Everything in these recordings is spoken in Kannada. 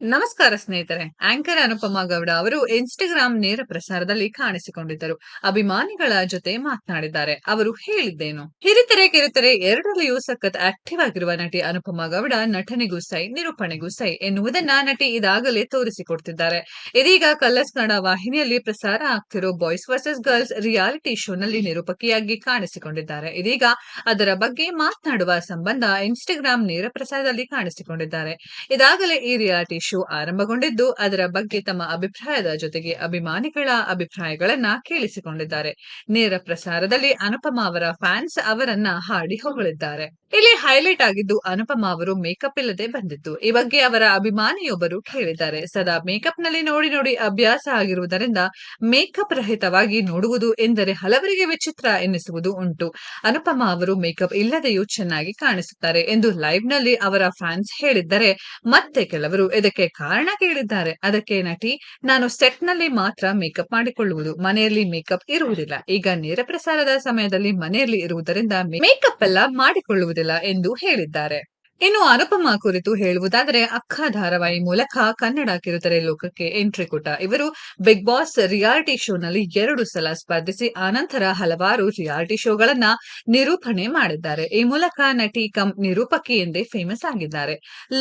ನಮಸ್ಕಾರ ಸ್ನೇಹಿತರೆ, ಆಂಕರ್ ಅನುಪಮಾ ಗೌಡ ಅವರು ಇನ್ಸ್ಟಾಗ್ರಾಮ್ ನೇರ ಪ್ರಸಾರದಲ್ಲಿ ಕಾಣಿಸಿಕೊಂಡಿದ್ದರು. ಅಭಿಮಾನಿಗಳ ಜೊತೆ ಮಾತನಾಡಿದ್ದಾರೆ. ಅವರು ಹೇಳಿದ್ದೇನು? ಹಿರಿತೆರೆ ಕಿರಿತೆರೆ ಎರಡರಲ್ಲಿಯೂ ಸಖತ್ ಆಕ್ಟಿವ್ ಆಗಿರುವ ನಟಿ ಅನುಪಮಾ ಗೌಡ ನಟನೆಗೂ ಸೈ, ನಿರೂಪಣೆಗೂ ಸೈ ಎನ್ನುವುದನ್ನ ನಟಿ ಇದಾಗಲೇ ತೋರಿಸಿಕೊಡ್ತಿದ್ದಾರೆ. ಇದೀಗ ಕಲ್ಲಸ್ ಕನ್ನಡ ವಾಹಿನಿಯಲ್ಲಿ ಪ್ರಸಾರ ಆಗ್ತಿರೋ ಬಾಯ್ಸ್ ವರ್ಸಸ್ ಗರ್ಲ್ಸ್ ರಿಯಾಲಿಟಿ ಶೋನಲ್ಲಿ ನಿರೂಪಕಿಯಾಗಿ ಕಾಣಿಸಿಕೊಂಡಿದ್ದಾರೆ. ಇದೀಗ ಅದರ ಬಗ್ಗೆ ಮಾತನಾಡುವ ಸಂಬಂಧ ಇನ್ಸ್ಟಾಗ್ರಾಮ್ ನೇರ ಪ್ರಸಾರದಲ್ಲಿ ಕಾಣಿಸಿಕೊಂಡಿದ್ದಾರೆ. ಇದಾಗಲೇ ಈ ರಿಯಾಲಿಟಿ ಶೋ ಆರಂಭಗೊಂಡಿದ್ದು, ಅದರ ಬಗ್ಗೆ ತಮ್ಮ ಅಭಿಪ್ರಾಯದ ಜೊತೆಗೆ ಅಭಿಮಾನಿಗಳ ಅಭಿಪ್ರಾಯಗಳನ್ನ ಕೇಳಿಸಿಕೊಂಡಿದ್ದಾರೆ. ನೇರ ಪ್ರಸಾರದಲ್ಲಿ ಅನುಪಮಾ ಅವರ ಫ್ಯಾನ್ಸ್ ಅವರನ್ನ ಹಾಡಿ ಹೊಗಳಿದ್ದಾರೆ. ಇಲ್ಲಿ ಹೈಲೈಟ್ ಆಗಿದ್ದು, ಅನುಪಮಾ ಅವರು ಮೇಕಪ್ ಇಲ್ಲದೆ ಬಂದಿತ್ತು ಈ ಬಗ್ಗೆ ಅವರ ಅಭಿಮಾನಿಯೊಬ್ಬರು ಹೇಳಿದ್ದಾರೆ. ಸದಾ ಮೇಕಪ್ನಲ್ಲಿ ನೋಡಿ ನೋಡಿ ಅಭ್ಯಾಸ ಆಗಿರುವುದರಿಂದ ಮೇಕಪ್ ರಹಿತವಾಗಿ ನೋಡುವುದು ಎಂದರೆ ಹಲವರಿಗೆ ವಿಚಿತ್ರ ಎನ್ನಿಸುವುದು ಉಂಟು. ಅನುಪಮಾ ಅವರು ಮೇಕಪ್ ಇಲ್ಲದೆಯೂ ಚೆನ್ನಾಗಿ ಕಾಣಿಸುತ್ತಾರೆ ಎಂದು ಲೈವ್ನಲ್ಲಿ ಅವರ ಫ್ಯಾನ್ಸ್ ಹೇಳಿದ್ದರೆ ಮತ್ತೆ ಕೆಲವರು ಇದಕ್ಕೆ ಕಾರಣ ಕೇಳಿದ್ದಾರೆ. ಅದಕ್ಕೆ ನಟಿ, ನಾನು ಸೆಟ್ನಲ್ಲಿ ಮಾತ್ರ ಮೇಕಪ್ ಮಾಡಿಕೊಳ್ಳುವುದು, ಮನೆಯಲ್ಲಿ ಮೇಕಪ್ ಇರುವುದಿಲ್ಲ. ಈಗ ನೇರ ಪ್ರಸಾರದ ಸಮಯದಲ್ಲಿ ಮನೆಯಲ್ಲಿ ಇರುವುದರಿಂದ ಮೇಕಪ್ ಎಲ್ಲ ಮಾಡಿಕೊಳ್ಳುವುದಿಲ್ಲ ಎಂದು ಹೇಳಿದ್ದಾರೆ. ಇನ್ನು ಅನುಪಮಾ ಕುರಿತು ಹೇಳುವುದಾದರೆ ಅಕ್ಕ ಧಾರಾವಾಹಿ ಮೂಲಕ ಕನ್ನಡ ಕಿರುತೆರೆ ಲೋಕಕ್ಕೆ ಎಂಟ್ರಿ ಕೊಟ್ಟ ಇವರು ಬಿಗ್ ಬಾಸ್ ರಿಯಾಲಿಟಿ ಶೋನಲ್ಲಿ ಎರಡು ಸಲ ಸ್ಪರ್ಧಿಸಿ ಆನಂತರ ಹಲವಾರು ರಿಯಾಲಿಟಿ ಶೋಗಳನ್ನ ನಿರೂಪಣೆ ಮಾಡಿದ್ದಾರೆ. ಈ ಮೂಲಕ ನಟಿ ಕಂ ನಿರೂಪಕಿ ಎಂದೇ ಫೇಮಸ್ ಆಗಿದ್ದಾರೆ.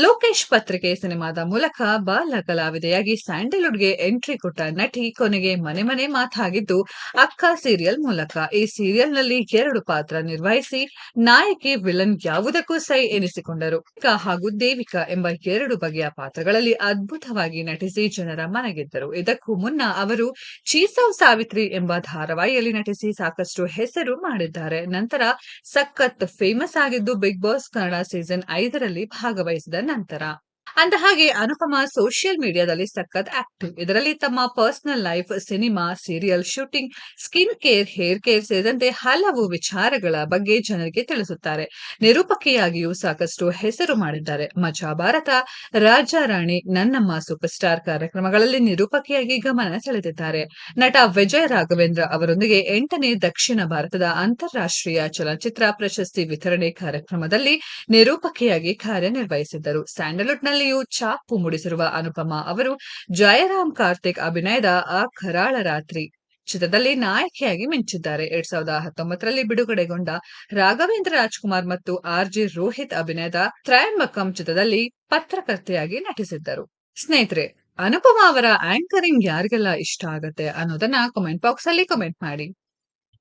ಲೋಕೇಶ್ ಪತ್ರಿಕೆ ಸಿನಿಮಾದ ಮೂಲಕ ಬಾಲ ಕಲಾವಿದೆಯಾಗಿ ಸ್ಯಾಂಡಲ್ವುಡ್ಗೆ ಎಂಟ್ರಿ ಕೊಟ್ಟ ನಟಿ ಕೊನೆಗೆ ಮನೆ ಮನೆ ಮಾತಾಗಿದ್ದು, ಅಕ್ಕ ಸೀರಿಯಲ್ ಮೂಲಕ ಈ ಸೀರಿಯಲ್ನಲ್ಲಿ ಎರಡು ಪಾತ್ರ ನಿರ್ವಹಿಸಿ, ನಾಯಕಿ ವಿಲನ್ ಯಾವುದಕ್ಕೂ ಸೈ ಎನಿಸಿಕೊಂಡರು ಹಾಗೂ ದೇವಿಕಾ ಎಂಬ ಎರಡು ಬಗೆಯ ಪಾತ್ರಗಳಲ್ಲಿ ಅದ್ಭುತವಾಗಿ ನಟಿಸಿ ಜನರ ಮನಗೆದ್ದರು. ಇದಕ್ಕೂ ಮುನ್ನ ಅವರು ಚೀಸವ್ ಸಾವಿತ್ರಿ ಎಂಬ ಧಾರಾವಾಹಿಯಲ್ಲಿ ನಟಿಸಿ ಸಾಕಷ್ಟು ಹೆಸರು ಮಾಡಿದ್ದಾರೆ. ನಂತರ ಸಖತ್ ಫೇಮಸ್ ಆಗಿದ್ದು ಬಿಗ್ ಬಾಸ್ ಕನ್ನಡ ಸೀಸನ್ ಐದರಲ್ಲಿ ಭಾಗವಹಿಸಿದ ನಂತರ. ಅಂದ ಹಾಗೆ ಅನುಪಮಾ ಸೋಷಿಯಲ್ ಮೀಡಿಯಾದಲ್ಲಿ ಸಖತ್ ಆಕ್ಟಿವ್ ಇದರಲ್ಲಿ ತಮ್ಮ personal life cinema serial shooting skin care hair care ಸೇರಿದಂತೆ ಹಲವು ವಿಚಾರಗಳ ಬಗ್ಗೆ ಜನರಿಗೆ ತಿಳಿಸುತ್ತಾರೆ. ನಿರೂಪಕಿಯಾಗಿಯೂ ಸಾಕಷ್ಟು ಹೆಸರು ಮಾಡಿದ್ದಾರೆ. ಮಜಾ ಭಾರತ, ರಾಜ ರಾಣಿ, ನನ್ನಮ್ಮ ಸೂಪರ್ ಸ್ಟಾರ್ ಕಾರ್ಯಕ್ರಮಗಳಲ್ಲಿ ನಿರೂಪಕಿಯಾಗಿ ಗಮನ ಸೆಳೆದಿದ್ದಾರೆ. ನಟ ವಿಜಯ್ ರಾಘವೇಂದ್ರ ಅವರೊಂದಿಗೆ ಎಂಟನೇ ದಕ್ಷಿಣ ಭಾರತದ ಅಂತಾರಾಷ್ಟ್ರೀಯ ಚಲನಚಿತ್ರ ಪ್ರಶಸ್ತಿ ವಿತರಣೆ ಕಾರ್ಯಕ್ರಮದಲ್ಲಿ ನಿರೂಪಕಿಯಾಗಿ ಕಾರ್ಯನಿರ್ವಹಿಸಿದ್ದರು. ಸ್ಯಾಂಡಲ್ವುಡ್ನಲ್ಲಿ ನಲ್ಲಿಯೂ ಚಾಪು ಮೂಡಿಸಿರುವ ಅನುಪಮಾ ಅವರು ಜಯರಾಮ್ ಕಾರ್ತಿಕ್ ಅಭಿನಯದ ಆ ಕರಾಳ ರಾತ್ರಿ. ಚಿತ್ರದಲ್ಲಿ ನಾಯಕಿಯಾಗಿ ಮಿಂಚಿದ್ದಾರೆ. ಎರಡ್ ಸಾವಿರದ ಹತ್ತೊಂಬತ್ತರಲ್ಲಿ ಬಿಡುಗಡೆಗೊಂಡ ರಾಘವೇಂದ್ರ ರಾಜ್ಕುಮಾರ್ ಮತ್ತು ಆರ್ ಜೆ ರೋಹಿತ್ ಅಭಿನಯದ ತ್ರಯಂಬಕಂ ಚಿತ್ರದಲ್ಲಿ ಪತ್ರಕರ್ತೆಯಾಗಿ ನಟಿಸಿದ್ದರು. ಸ್ನೇಹಿತರೆ, ಅನುಪಮಾ ಅವರ ಆಂಕರಿಂಗ್ ಯಾರಿಗೆಲ್ಲ ಇಷ್ಟ ಆಗುತ್ತೆ ಅನ್ನೋದನ್ನ ಕಮೆಂಟ್ ಬಾಕ್ಸ್ ಅಲ್ಲಿ ಕಮೆಂಟ್ ಮಾಡಿ.